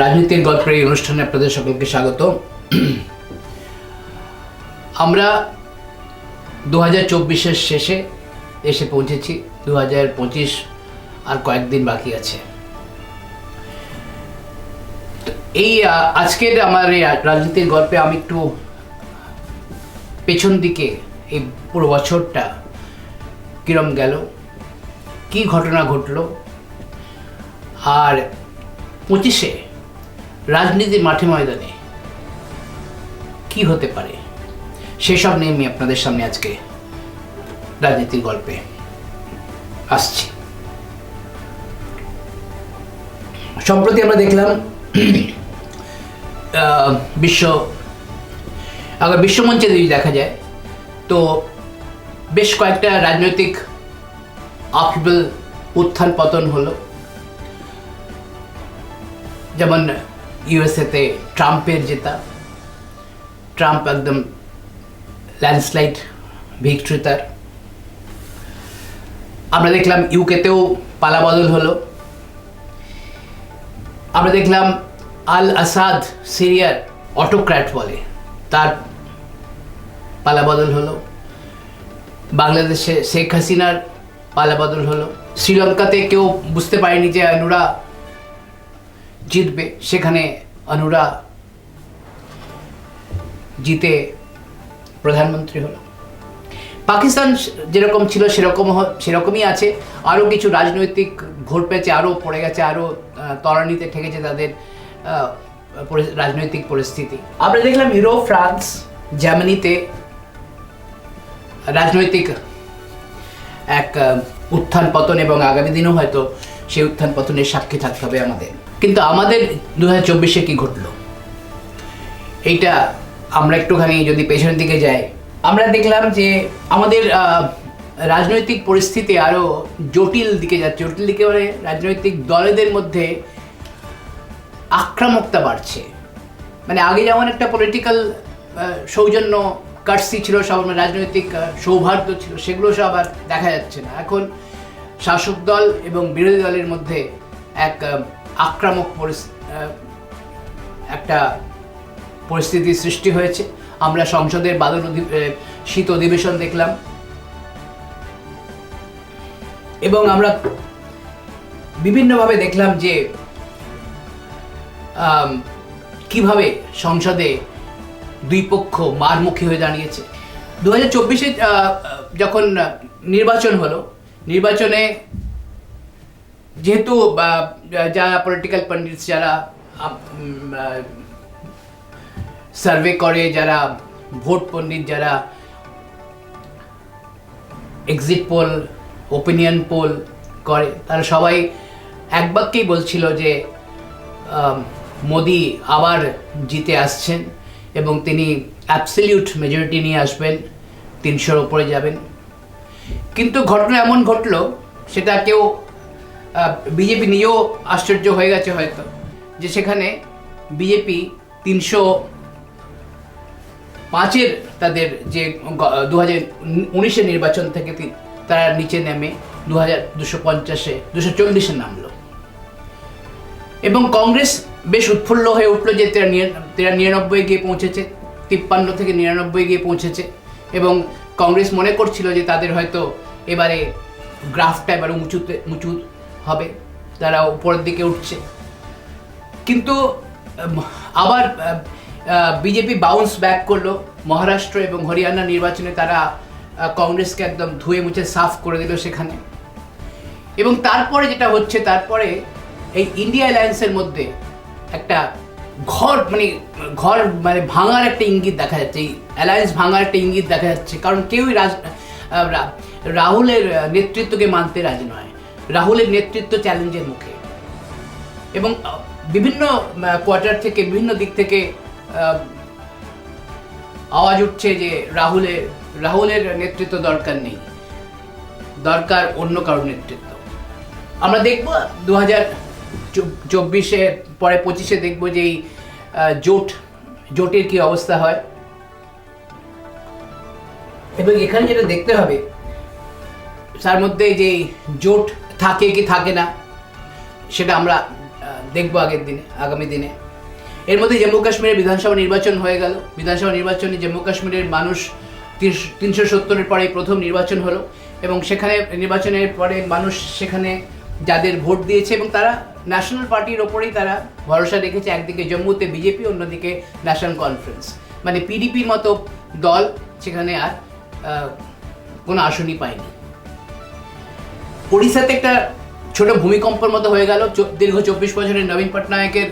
রাজনীতির গল্পের এই অনুষ্ঠানে আপনাদের সকলকে স্বাগত। আমরা দু হাজার চব্বিশের শেষে এসে পৌঁছেছি দু হাজার পঁচিশ আর কয়েকদিন বাকি আছে। এই আজকের আমার এই রাজনীতির গল্পে আমি একটু পেছন দিকে এই পুরো বছরটা কিরম গেল, কি ঘটনা ঘটলো, আর পঁচিশে রাজনীতির মাঠে ময়দানে কি হতে পারে? সেসব নিয়ে আমি আপনাদের সামনে আজকে রাজনীতির গল্পে আসছি। সম্প্রতি আমরা দেখলাম বিশ্ব, আবার বিশ্বমঞ্চে যদি দেখা যায়, তো বেশ কয়েকটা রাজনৈতিক আপহেবল উত্থান পতন হলো। যেমন ইউএসএতে ট্রাম্পের জেতা। ট্রাম্প একদম ল্যান্ডস্লাইড ভিক্টরি তার। আমরা দেখলাম ইউকেতেও পালাবদল হলো। আমরা দেখলাম আল আসাদ সিরিয়ার অটোক্র্যাট বলে, তার পালাবদল হলো। বাংলাদেশে শেখ হাসিনার পালাবদল হলো। শ্রীলঙ্কাতে কেউ বুঝতে পারেনি যে অনুরা জিতবে, সেখানে অনুরা জিতে প্রধানমন্ত্রী হলো। পাকিস্তান যেরকম ছিল সেরকম সেরকমই আছে। আরও কিছু রাজনৈতিক ভোট পেয়েছে, আরও পড়ে গেছে, আরও তলানিতে ঠেকেছে তাদের রাজনৈতিক পরিস্থিতি। আমরা দেখলাম ইউরোপ ফ্রান্স, জার্মানিতে রাজনৈতিক এক উত্থান পতন এবং আগামী দিনেও হয়তো সেই উত্থান পতনের সাক্ষী থাকতে হবে আমাদের। কিন্তু আমাদের দু হাজার চব্বিশে কী ঘটলো? এইটা আমরা একটুখানি যদি পেছনের দিকে যাই, আমরা দেখলাম যে আমাদের রাজনৈতিক পরিস্থিতি আরও জটিল দিকে যাচ্ছে। জটিল দিকে মানে রাজনৈতিক দলেদের মধ্যে আক্রামকতা বাড়ছে। মানে আগে যেমন একটা পলিটিক্যাল সৌজন্য কাটসি ছিল, সব মানে রাজনৈতিক সৌহার্দ্য ছিল, সেগুলো সব আর দেখা যাচ্ছে না। এখন শাসক দল এবং বিরোধী দলের মধ্যে এক আক্রামক একটা পরিস্থিতি সৃষ্টি হয়েছে। আমরা সংসদের বাদল শীত অধিবেশন দেখলাম। এবং আমরা বিভিন্নভাবে দেখলাম যে কীভাবে সংসদে দুই পক্ষ মারমুখী হয়ে দাঁড়িয়েছে। দু হাজার যখন নির্বাচন হলো, নির্বাচনে যেহেতু যারা পলিটিক্যাল পন্ডিটস যারা সার্ভে করে, যারা ভোট পণ্ডিত, যারা এক্সিট পোল ওপিনিয়ন পোল করে, তারা সবাই এক বাক্যেই বলছিল যে মোদি আবার জিতে আসছেন এবং তিনি অ্যাবসলিউট মেজরিটি নিয়ে আসবেন, তিনশোর ওপরে যাবেন। কিন্তু ঘটনা এমন ঘটলো, সেটা কেউ বিজেপি নিজেও আশ্চর্য হয়ে গেছে হয়তো, যে সেখানে বিজেপি তিনশো পাঁচের তাদের যে দু হাজার উনিশের নির্বাচন থেকে তারা নিচে নেমে দু হাজার দুশো পঞ্চাশে, দুশো চল্লিশে নামলো। এবং কংগ্রেস বেশ উৎফুল্ল হয়ে উঠল যে তেরা নিরানব্বই গিয়ে পৌঁছেছে, তিপ্পান্ন থেকে নিরানব্বই গিয়ে পৌঁছেছে। এবং কংগ্রেস মনে করছিল যে তাদের হয়তো এবারে গ্রাফটা এবারে উঁচুতে, উঁচু হবে, তারা উপরের দিকে উঠছে। কিন্তু আবার বিজেপি বাউন্স ব্যাক করল। মহারাষ্ট্র এবং হরিয়ানা নির্বাচনে তারা কংগ্রেসকে একদম ধুয়ে মুছে সাফ করে দিল সেখানে। এবং তারপরে যেটা হচ্ছে, তারপরে এই ইন্ডিয়া অ্যালায়েন্সের মধ্যে একটা ঘর মানে ঘর মানে ভাঙার একটা ইঙ্গিত দেখা যাচ্ছে। এই অ্যালায়েন্স ভাঙার একটা ইঙ্গিত দেখা যাচ্ছে। কারণ কেউই রাজ রাহুলের নেতৃত্বকে মানতে রাজি নয়। রাহুলের নেতৃত্ব চ্যালেঞ্জের মুখে। এবং বিভিন্ন কোয়ার্টার থেকে, বিভিন্ন দিক থেকে আওয়াজ উঠছে যে রাহুলের রাহুলের নেতৃত্ব দরকার নেই। দরকার অন্য কারোর নেতৃত্ব। আমরা দেখব দু হাজার চব্বিশে, পরে পঁচিশে দেখব যে এই জোট, জোটের কি অবস্থা হয়। এবং এখানে যেটা দেখতে হবে, তার মধ্যে যে জোট থাকে কি থাকে না, সেটা আমরা দেখব আগের দিনে, আগামী দিনে। এর মধ্যে জম্মু কাশ্মীরের বিধানসভা নির্বাচন হয়ে গেল। বিধানসভা নির্বাচনে জম্মু কাশ্মীরের মানুষ তিনশো সত্তরের পরে প্রথম নির্বাচন হলো এবং সেখানে নির্বাচনের পরে মানুষ সেখানে যাদের ভোট দিয়েছে এবং তারা ন্যাশনাল পার্টির ওপরেই তারা ভরসা রেখেছে। একদিকে জম্মুতে বিজেপি, অন্যদিকে ন্যাশনাল কনফারেন্স। মানে পিডিপির মতো দল সেখানে আর কোনো আসনই পায়নি। উড়িষ্যাতে একটা ছোট ভূমিকম্পের মতো হয়ে গেল। দীর্ঘ চব্বিশ বছরের নবীন পটনায়কের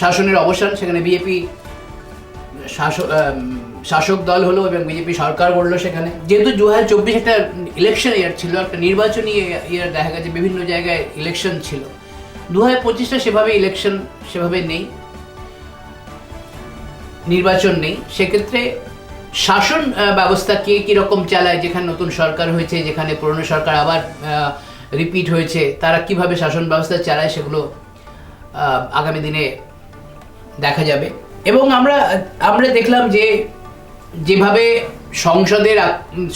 শাসনের অবসান, সেখানে বিজেপি শাসক শাসক দল হলো এবং বিজেপি সরকার গড়লো সেখানে। যেহেতু দু হাজার চব্বিশ একটা ইলেকশন ইয়ার ছিল, একটা নির্বাচনী ইয়ার দেখা গেছে, বিভিন্ন জায়গায় ইলেকশন ছিল। দু হাজার পঁচিশটা সেভাবে ইলেকশন সেভাবে নেই, নির্বাচন নেই। সেক্ষেত্রে শাসন ব্যবস্থা কে কীরকম চালায়, যেখানে নতুন সরকার হয়েছে, যেখানে পুরনো সরকার আবার রিপিট হয়েছে, তারা কীভাবে শাসন ব্যবস্থা চালায় সেগুলো আগামী দিনে দেখা যাবে। এবং আমরা আমরা দেখলাম যে যেভাবে সংসদের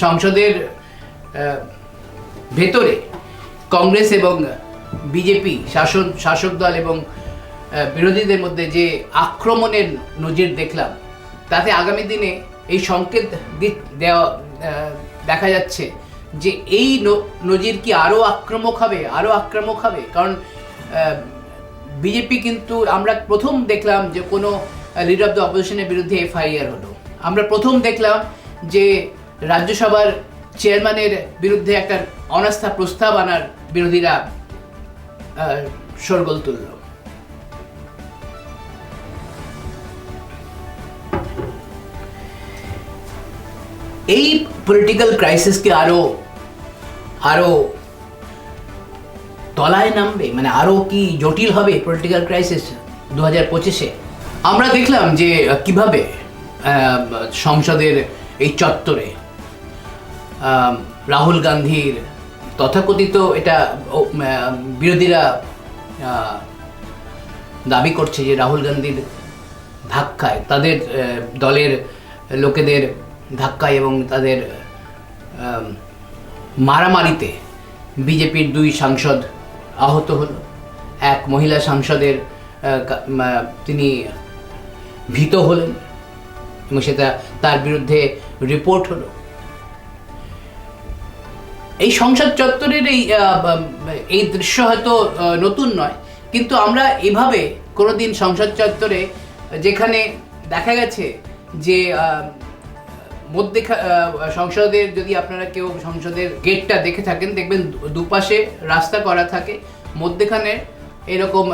সংসদের ভেতরে কংগ্রেস এবং বিজেপি শাসন, শাসক দল এবং বিরোধীদের মধ্যে যে আক্রমণের নজির দেখলাম, তাতে আগামী দিনে এই সংকেত দেওয়া দেখা যাচ্ছে যে এই নজির কি আরও আক্রমক হবে আরও আক্রমক হবে? কারণ বিজেপি কিন্তু আমরা প্রথম দেখলাম যে কোনো লিডার অফ দ্য অপোজিশনের বিরুদ্ধে এফআইআর হলো। আমরা প্রথম দেখলাম যে রাজ্যসভার চেয়ারম্যানের বিরুদ্ধে একটা অনাস্থা প্রস্তাব আনার বিরোধীরা আহ, শোরগোল তুলল। এই পলিটিক্যাল ক্রাইসিসকে আরও আরও তলায় নামবে মানে আরও কি জটিল হবে পলিটিক্যাল ক্রাইসিস দু হাজার পঁচিশে? আমরা দেখলাম যে কীভাবে সংসদের এই চত্বরে রাহুল গান্ধীর তথাকথিত এটা বিরোধীরা দাবি করছে যে রাহুল গান্ধীর ধাক্কায় তাদের দলের লোকেদের ধাক্কায় এবং তাদের মারামারিতে বিজেপির দুই সাংসদ আহত হল। এক মহিলা সাংসদের তিনি ভীত হলেন এবং সেটা তার বিরুদ্ধে রিপোর্ট হলো। এই সংসদ চত্বরের এই এই দৃশ্য হয়তো নতুন নয়, কিন্তু আমরা এভাবে কোনোদিন সংসদ চত্বরে যেখানে দেখা গেছে যে মধ্যে সংসদের যদি আপনারা কেউ সংসদের গেটটা দেখে থাকেন, দেখবেন দুপাশে রাস্তা করা থাকে। মধ্যেখানে এরকম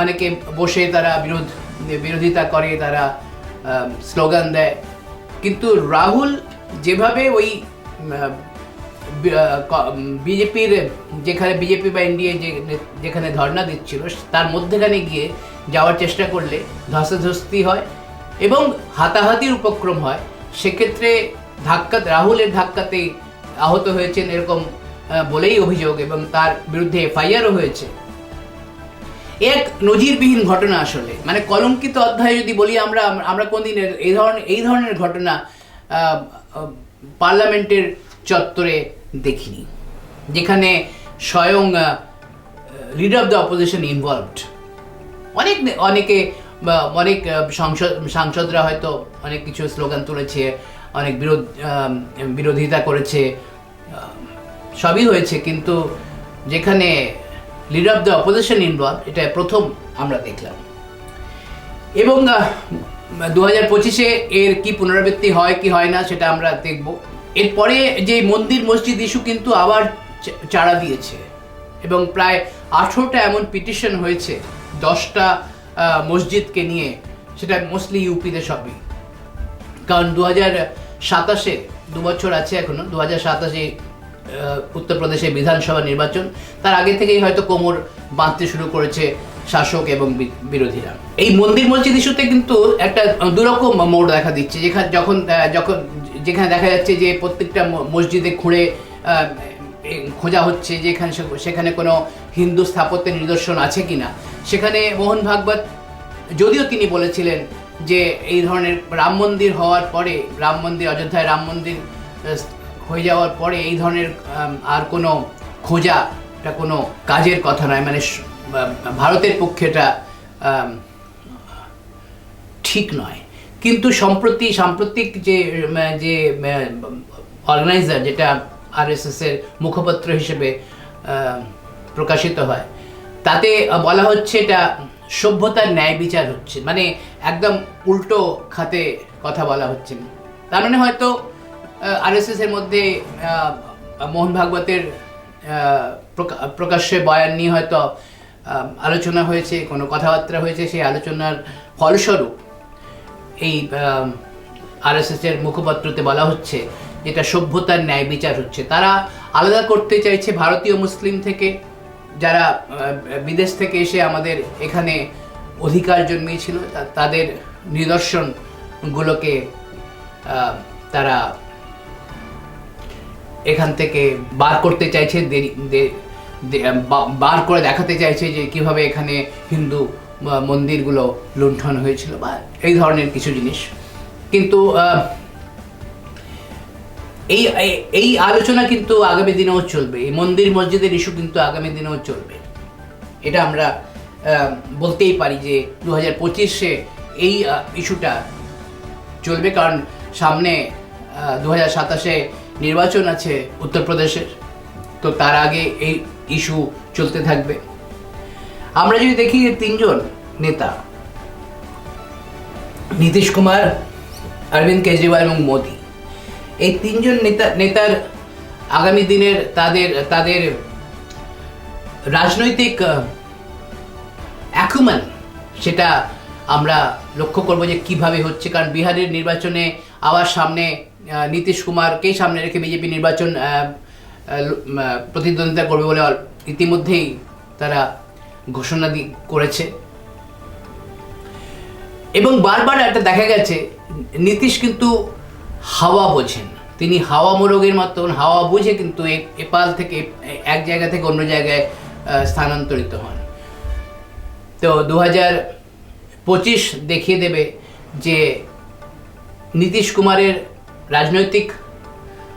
অনেকে বসে তারা বিরোধ, বিরোধিতা করে, তারা স্লোগান দেয়। কিন্তু রাহুল যেভাবে ওই বিজেপির, যেখানে বিজেপি বা এনডিএ যেখানে ধর্ণা দিচ্ছিল, তার মধ্যেখানে গিয়ে যাওয়ার চেষ্টা করলে ধস্তাধস্তি হয় এবং হাতাহাতির উপক্রম হয়। সেক্ষেত্রে ধাক্কা, রাহুলের ধাক্কাতেই আহত হয়েছেন এরকম বলেই অভিযোগ এবং তার বিরুদ্ধে এফআইআরও হয়েছে। এক নজিরবিহীন ঘটনা আসলে। মানে কলঙ্কিত অধ্যায় যদি বলি আমরা আমরা কোনদিন এই ধরনের এই ধরনের ঘটনা পার্লামেন্টের চত্বরে দেখিনি। যেখানে স্বয়ং leader of the opposition involved অনেক, অনেকে অনেক সংসদ, সাংসদরা হয়তো অনেক কিছু স্লোগান তুলেছে, অনেক বিরোধ বিরোধিতা করেছে সবই হয়েছে, কিন্তু যেখানে leader of the opposition involve এটা প্রথম আমরা দেখলাম। এবং দু হাজার পঁচিশে এর কি পুনরাবৃত্তি হয়, কি হয় না, সেটা আমরা দেখব। এরপরে যে মন্দির মসজিদ ইস্যু কিন্তু আবার চাড়া দিয়েছে। এবং প্রায় আঠেরোটা এমন পিটিশন হয়েছে, দশটা মসজিদকে নিয়ে, সেটা মোস্টলি ইউপিতে সবই। কারণ দু হাজার সাতাশে দু বছর আছে এখনও, দু হাজার সাতাশে উত্তরপ্রদেশে বিধানসভা নির্বাচন। তার আগে থেকেই হয়তো কোমর বাঁধতে শুরু করেছে শাসক এবং বিরোধীরা। এই মন্দির মসজিদ ইস্যুতে কিন্তু একটা দুরকম মোড় দেখা দিচ্ছে। যেখানে যখন যখন, যেখানে দেখা যাচ্ছে যে প্রত্যেকটা মসজিদে খুঁড়ে খোঁজা হচ্ছে, যেখানে সেখানে কোনো হিন্দু স্থাপত্যের নিদর্শন আছে কিনা? সেখানে মোহন ভাগবত, যদিও তিনি বলেছিলেন যে এই ধরনের রাম মন্দির হওয়ার পরে, রাম মন্দির, অযোধ্যায় রাম মন্দির হয়ে যাওয়ার পরে এই ধরনের আর কোনো খোঁজা, এটা কোনো কাজের কথা নয়। মানে ভারতের পক্ষে এটা ঠিক নয়। কিন্তু সম্প্রতি, সাম্প্রতিক যে যে অর্গানাইজার, যেটা আরএসএস এর মুখপত্র হিসেবে প্রকাশিত হয়। তাতে বলা হচ্ছে এটা সভ্যতার ন্যায় বিচার হচ্ছে। মানে একদম উল্টো খাতে কথা বলা হচ্ছে না। তার মানে হয়তো আরএসএস এর মধ্যে মোহন ভাগবতের প্রকা- প্রকাশ্যে বয়ান নিয়ে হয়তো আলোচনা হয়েছে, কোনো কথাবার্তা হয়েছে, সেই আলোচনার ফলস্বরূপ এই আরএসএস এর মুখপত্রতে বলা হচ্ছে যেটা সভ্যতার ন্যায় বিচার হচ্ছে। তারা আলাদা করতে চাইছে ভারতীয় মুসলিম থেকে। যারা বিদেশ থেকে এসে আমাদের এখানে অধিকার জন্মিয়েছিল তাদের নিদর্শনগুলোকে তারা এখান থেকে বার করতে চাইছে বার করে দেখাতে চাইছে যে কীভাবে এখানে হিন্দু মন্দিরগুলো লুণ্ঠন হয়েছিল বা এই ধরনের কিছু জিনিস। কিন্তু এই, এই- আলোচনা কিন্তু আগামী দিনেও চলবে। এই মন্দির মসজিদের ইস্যু কিন্তু আগামী দিনেও চলবে। এটা আমরা বলতেই পারি যে দু হাজার পঁচিশে এই ইস্যুটা চলবে। কারণ সামনে দু হাজার সাতাশে নির্বাচন আছে উত্তরপ্রদেশের। তো তার আগে এই ইস্যু চলতে থাকবে। আমরা যদি দেখি তিনজন নেতা, নীতিশ কুমার, অরবিন্দ কেজরিওয়াল এবং মোদি। এই তিনজন নেতা, নেতার আগামী দিনের তাদের তাদের রাজনৈতিক অ্যাকুমান সেটা আমরা লক্ষ্য করব যে কীভাবে হচ্ছে। কারণ বিহারের নির্বাচনে আবার সামনে নীতিশ কুমারকেই সামনে রেখে বিজেপি নির্বাচন প্রতিদ্বন্দ্বিতা করবে বলে ইতিমধ্যেই তারা ঘোষণা করেছে। এবং বারবার একটা দেখা গেছে, নীতিশ কিন্তু হাওয়া বোঝেন তিনি হাওয়া মোরগের মতন হাওয়া বুঝে কিন্তু এপাল থেকে এক জায়গা থেকে অন্য জায়গায় স্থানান্তরিত হন। তো দু পঁচিশ দেখিয়ে দেবে যে নীতিশ কুমারের রাজনৈতিক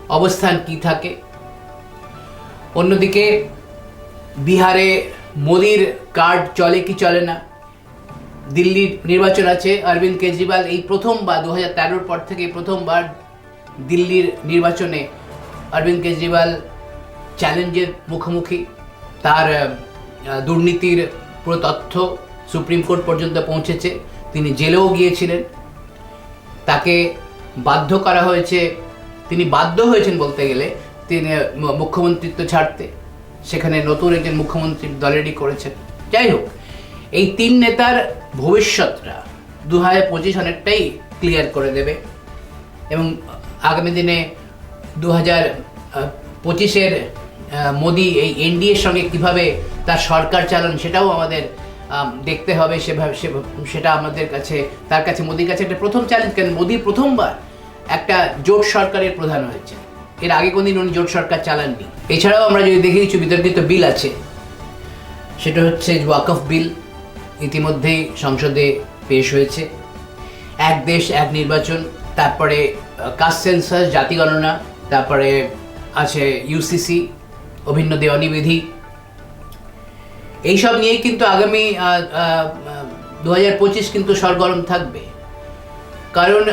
অবস্থান কি থাকে। অন্যদিকে বিহারে মোদির কার্ড চলে কি চলে না? দিল্লির নির্বাচন আছে। অরবিন্দ কেজরিওয়াল এই প্রথমবার দু হাজার তেরোর পর থেকে প্রথমবার দিল্লির নির্বাচনে অরবিন্দ কেজরিওয়াল চ্যালেঞ্জের মুখোমুখি। তার দুর্নীতির পুরো তথ্য সুপ্রিম কোর্ট পর্যন্ত পৌঁছেছে। তিনি জেলেও গিয়েছিলেন। তাকে বাধ্য করা হয়েছে, তিনি বাধ্য হয়েছেন বলতে গেলে, তিনি মুখ্যমন্ত্রিত্ব ছাড়তে। সেখানে নতুন একজন মুখ্যমন্ত্রীর দলেরই করেছেন। যাই হোক এই তিন নেতার ভবিষ্যৎটা দু হাজার পঁচিশ অনেকটাই ক্লিয়ার করে দেবে। এবং আগামী দিনে দু হাজার পঁচিশের মোদি এই এনডিএর সঙ্গে কীভাবে তার সরকার চালান সেটাও আমাদের দেখতে হবে। সেভাবে সেটা আমাদের কাছে, তার কাছে, মোদির কাছে একটা প্রথম চ্যালেঞ্জ কেন মোদি প্রথমবার একটা জোট সরকারের প্রধান হয়েছে। এর আগে কোনদিন উনি জোট সরকার চালাননি। এছাড়াও আমরা যদি দেখি কিছু বিতর্কিত বিল আছে, সেটা হচ্ছে ওয়াকফ বিল ইতিমধ্যেই সংসদে পেশ হয়েছে। এক দেশ, এক নির্বাচন, তারপরে কাস্ট সেন্সাস জাতি গণনা, তারপরে আছে ইউসিসি অভিন্ন দেওয়ানি বিধি এইসব নিয়ে কিন্তু আগামী দু হাজার পঁচিশ কিন্তু সরগরম থাকবে। কারণ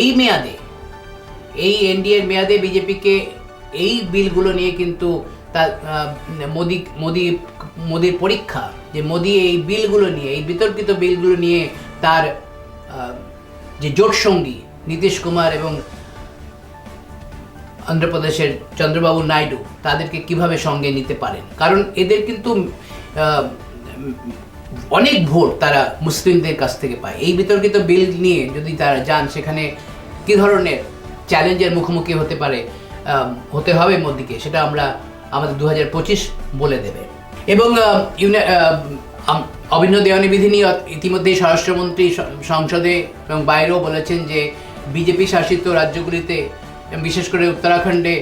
এই মেয়াদে, এই এনডিএর মেয়াদে বিজেপিকে এই বিলগুলো নিয়ে কিন্তু আহ, মোদি মোদি মোদির পরীক্ষা যে মোদি এই বিলগুলো নিয়ে এই বিতর্কিত বিলগুলো নিয়ে তার যে জোট সঙ্গী নীতিশ কুমার এবং অন্ধ্রপ্রদেশের চন্দ্রবাবু নাইডু তাদেরকে কীভাবে সঙ্গে নিতে পারেন? কারণ এদের কিন্তু অনেক ভোট তারা মুসলিমদের কাছ থেকে পায়। এই বিতর্কিত বিল নিয়ে যদি তারা যান সেখানে কি ধরনের চ্যালেঞ্জের মুখোমুখি হতে পারে হতে হবে মোদিকে সেটা আমরা আমাদের দু হাজার পঁচিশ বলে দেবে। এবং অভিন্ন দেওয়ানি বিধি নিয়ে ইতিমধ্যেই স্বরাষ্ট্রমন্ত্রী সংসদে এবং বাইরেও বলেছেন যে, বিজেপি শাসিত রাজ্যগুলিতে, বিশেষ করে উত্তরাখণ্ডে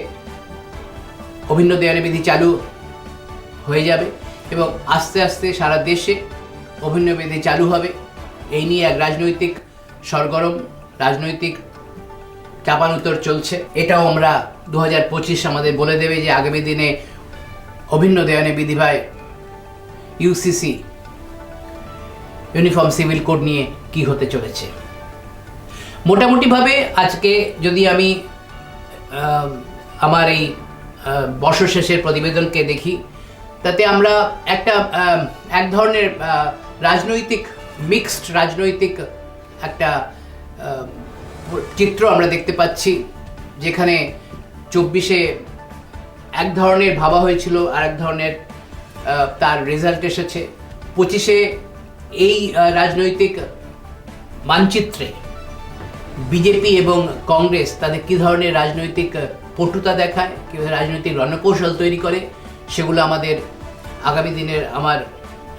অভিন্ন দেওয়ানি বিধি চালু হয়ে যাবে এবং আস্তে আস্তে সারা দেশে অভিন্ন বিধি চালু হবে। এই নিয়ে এক রাজনৈতিক সরগরম, রাজনৈতিক চাপানুতর চলছে। এটাও আমরা দু হাজার পঁচিশ আমাদের বলে দেবে যে আগামী দিনে অভিন্ন দেওয়ানি বিধিভায় ইউসিসি ইউনিফর্ম সিভিল কোড নিয়ে কি হতে চলেছে। মোটামুটিভাবে আজকে যদি আমি আমার এই আহ, বর্ষ শেষের প্রতিবেদনকে দেখি তাতে আমরা একটা এক ধরনের রাজনৈতিক মিক্সড রাজনৈতিক একটা চিত্র আমরা দেখতে পাচ্ছি যেখানে চব্বিশে এক ধরনের ভাবা হয়েছিল আর এক ধরনের তার রেজাল্ট এসেছে। পঁচিশে এই রাজনৈতিক মানচিত্রে বিজেপি এবং কংগ্রেস তাদের কী ধরনের রাজনৈতিক পটুতা দেখায়, কীভাবে রাজনৈতিক রণকৌশল তৈরি করে, সেগুলো আমাদের আগামী দিনের আমার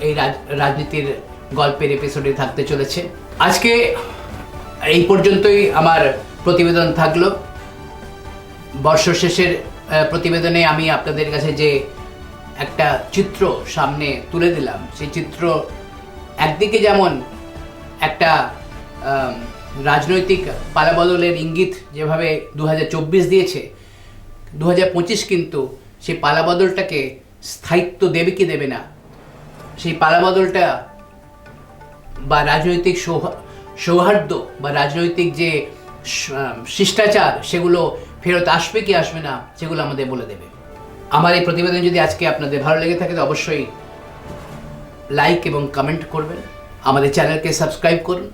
এই রাজ- রাজনীতির গল্পের এপিসোডে থাকতে চলেছে। আজকে এই পর্যন্তই আমার প্রতিবেদন থাকল। বর্ষ শেষের প্রতিবেদনে আমি আপনাদের কাছে যে একটা চিত্র সামনে তুলে দিলাম, সেই চিত্র একদিকে যেমন একটা রাজনৈতিক পালাবদলের ইঙ্গিত যেভাবে দু হাজার চব্বিশ দিয়েছে দু হাজার পঁচিশ কিন্তু সেই পালাবদলটাকে স্থায়িত্ব দেবে কি দেবে না, সেই পালাবদলটা বা রাজনৈতিক সৌহা- সৌহার্দ্য বা রাজনৈতিক যে শিষ্টাচার সেগুলো ফেরত আসবে কি আসবে না, সেগুলো আমাদের বলে দেবে। আমার এই প্রতিবেদন যদি আজকে আপনাদের ভালো লেগে থাকে, তো অবশ্যই লাইক এবং কমেন্ট করবেন। আমাদের চ্যানেলকে সাবস্ক্রাইব করুন।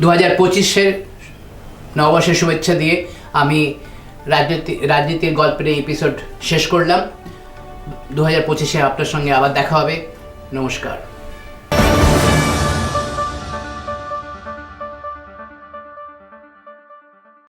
দু হাজার পঁচিশের নববর্ষের শুভেচ্ছা দিয়ে আমি রাজনীতি, রাজনীতির গল্পের এই এপিসোড শেষ করলাম। দু হাজার পঁচিশে আপনার সঙ্গে আবার দেখা হবে। নমস্কার।